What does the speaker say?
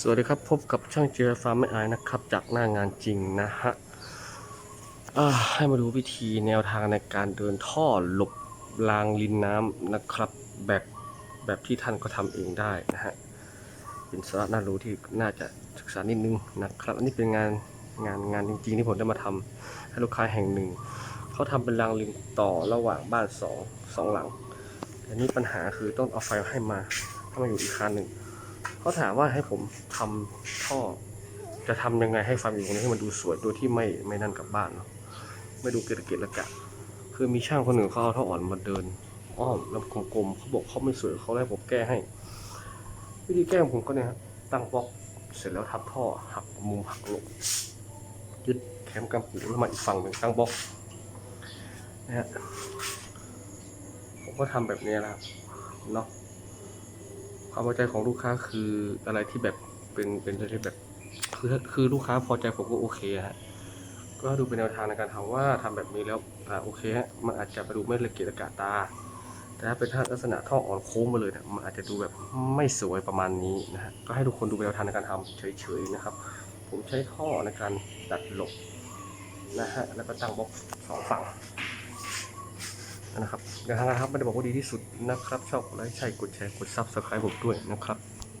สวัสดีครับพบกับช่างเจรฟาร์มไม่อายนะครับ จากหน้างานจริงนะฮะให้มาดูวิธีแนวทางในการเดินท่อหลบรางลินน้ำนะครับ แบบแบบที่ท่านก็ทำเองได้นะฮะเป็นสาระน่ารู้ที่น่าจะศึกษานิดนึงนะครับ อันนี้เป็นงานงานงานจริงๆที่ผมได้มาทำให้ลูกค้าแห่งหนึ่งเขาทำเป็นรางลิงต่อระหว่างบ้านสองสองหลังอันนี้ปัญหาคือต้องเอาไฟให้มาให้มาอยู่อีกคันหนึ่ง เขาถามว่าให้ผมทำท่อ จะทำยังไงให้ฟาร์มอยู่ตรงนี้ให้มันดูสวยโดยที่ไม่ไม่นั่นกลับบ้านเนาะไม่ดูเกะเกละกะ คือมีช่างคนหนึ่งเขาเอาท่ออ่อนมาเดินอ้อมแล้วกลมๆเขาบอกเขาไม่สวยเขาให้ผมแก้ให้ วิธีแก้ของผมก็เนี่ยตั้งบล็อกเสร็จแล้วทับท่อหักมุมหักหลงยึดแคมกำปูแล้วมาอีกฝั่งหนึ่งตั้งบล็อกนะฮะผมก็ทำแบบนี้และครับเนาะ ความพอใจของลูกค้าคืออะไรที่แบบเป็นเป็นอะไรที่แบบคือคือลูกค้าพอใจผมก็โอเคฮะก็ดูเป็นแนวทางในการทำว่าทำแบบนี้แล้วอ่าโอเคฮะมันอาจจะไปดูไม่ละเกียดละกาตา แต่ถ้าเป็นลักษณะท่ออ่อนโค้งมาเลยเนี่ยมันอาจจะดูแบบไม่สวยประมาณนี้นะฮะก็ให้ทุกคนดูเป็นแนวทางในการทำเฉยๆนะครับ ผมใช้ท่อในการดัดหลบนะฮะแล้วก็ตั้งบล็อกสองฝั่ง นะครับนะครับไม่ได้บอกว่าดีที่สุดนะครับชอบกดไลค์ใช่กดแชร์กดซับสไครต์ผมด้วยนะครับ